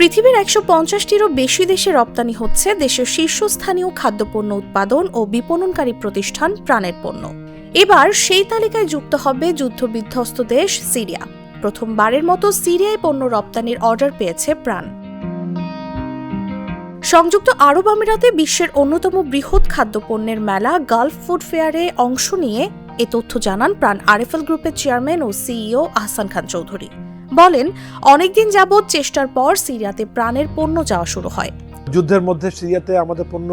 পৃথিবীর একশো পঞ্চাশটিরও বেশি দেশে রপ্তানি হচ্ছে দেশের শীর্ষস্থানীয় খাদ্যপণ্য উৎপাদন ও বিপণনকারী প্রতিষ্ঠান প্রাণের পণ্য। এবার সেই তালিকায় যুক্ত হবে যুদ্ধবিধ্বস্ত দেশ সিরিয়া। প্রথমবারের মতো সিরিয়ায় পণ্য রপ্তানির অর্ডার পেয়েছে প্রাণ। সংযুক্ত আরব আমিরাতে বিশ্বের অন্যতম বৃহৎ খাদ্যপণ্যের মেলা গালফ ফুড ফেয়ারে অংশ নিয়ে এ তথ্য জানান প্রাণ আরএফএল গ্রুপের চেয়ারম্যান ও সিইও আহসান খান চৌধুরী। বলেন, অনেকদিন যাবৎ চেষ্টার পর সিরিয়াতে প্রাণের পণ্য যাওয়া শুরু হয়। যুদ্ধের মধ্যে সিরিয়াতে আমাদের পণ্য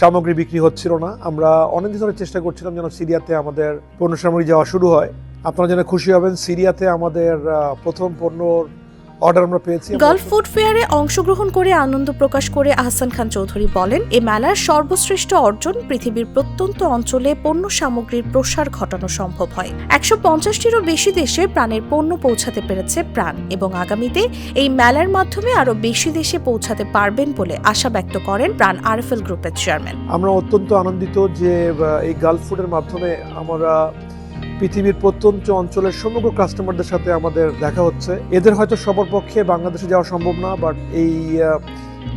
সামগ্রী বিক্রি হচ্ছিল না। আমরা অনেকদিন ধরে চেষ্টা করছিলাম যেন সিরিয়াতে আমাদের পণ্য সামগ্রী যাওয়া শুরু হয়। আপনারা যেন খুশি হবেন, সিরিয়াতে আমাদের প্রথম পণ্যর অর্ডার আমরা পেয়েছি। গালফ ফুড ফেয়ারে অংশগ্রহণ করে আনন্দ প্রকাশ করে আহসান খান চৌধুরী বলেন এ মেলার সর্বশ্রেষ্ঠ অর্জন পৃথিবীর প্রত্যন্ত অঞ্চলে পণ্য সামগ্রীর প্রসার ঘটানো সম্ভব হয়। একশো পঞ্চাশটিরও বেশি দেশে প্রাণের পণ্য পৌঁছাতে পেরেছে প্রাণ এবং আগামীতে এই মেলার মাধ্যমে আরও বেশি দেশে পৌঁছাতে পারবেন বলে আশা ব্যক্ত করেন প্রাণ আরএফএল গ্রুপের চেয়ারম্যান। আমরা অত্যন্ত আনন্দিত যে এই গালফ ফুডের মাধ্যমে আমরা পৃথিবীর প্রত্যন্ত অঞ্চলের সমগ্র কাস্টমারদের সাথে আমাদের দেখা হচ্ছে। এদের হয়তো সবার পক্ষে বাংলাদেশে যাওয়া সম্ভব না বাট এই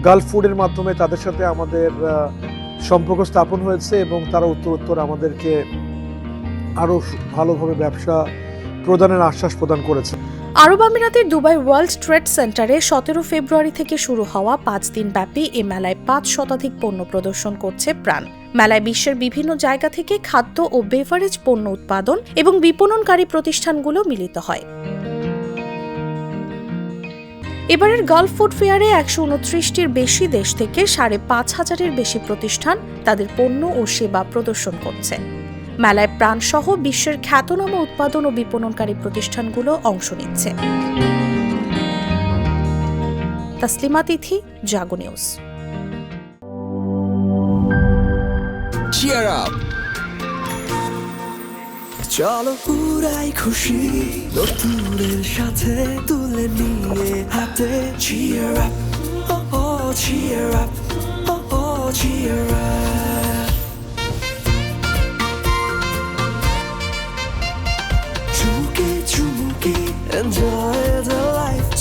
গালফ ফুডের মাধ্যমে তাদের সাথে আমাদের সম্পর্ক স্থাপন হয়েছে এবং তারা উত্তর উত্তর আমাদেরকে আরও ভালোভাবে ব্যবসা প্রদানের আশ্বাস প্রদান করেছে আরব আমিরাতের দুবাই ওয়ার্ল্ড ট্রেড সেন্টারে সতেরো ফেব্রুয়ারি থেকে শুরু হওয়া পাঁচ দিন ব্যাপী এ মেলায় পাঁচ শতাধিক পণ্য প্রদর্শন করছে প্রাণ। মেলায় বিশ্বের বিভিন্ন জায়গা থেকে খাদ্য ও বেভারেজ পণ্য উৎপাদন এবং বিপণনকারী প্রতিষ্ঠানগুলো মিলিত হয়। এবারের গালফ ফুড ফেয়ারে একশো উনত্রিশটির বেশি দেশ থেকে সাড়ে পাঁচ হাজারের বেশি প্রতিষ্ঠান তাদের পণ্য ও সেবা প্রদর্শন করছে। মেলায় প্রাণসহ বিশ্বের খ্যাতনামা উৎপাদন ও বিপণনকারী প্রতিষ্ঠানগুলো অংশ নিচ্ছে। তাসলিমা তিথি জাগো নিউজ। চলো। পুরাই খুশি নতুনের সাথে তুলে নিয়ে হাতে cheer up! oh, oh, cheer up! oh, oh, cheer up!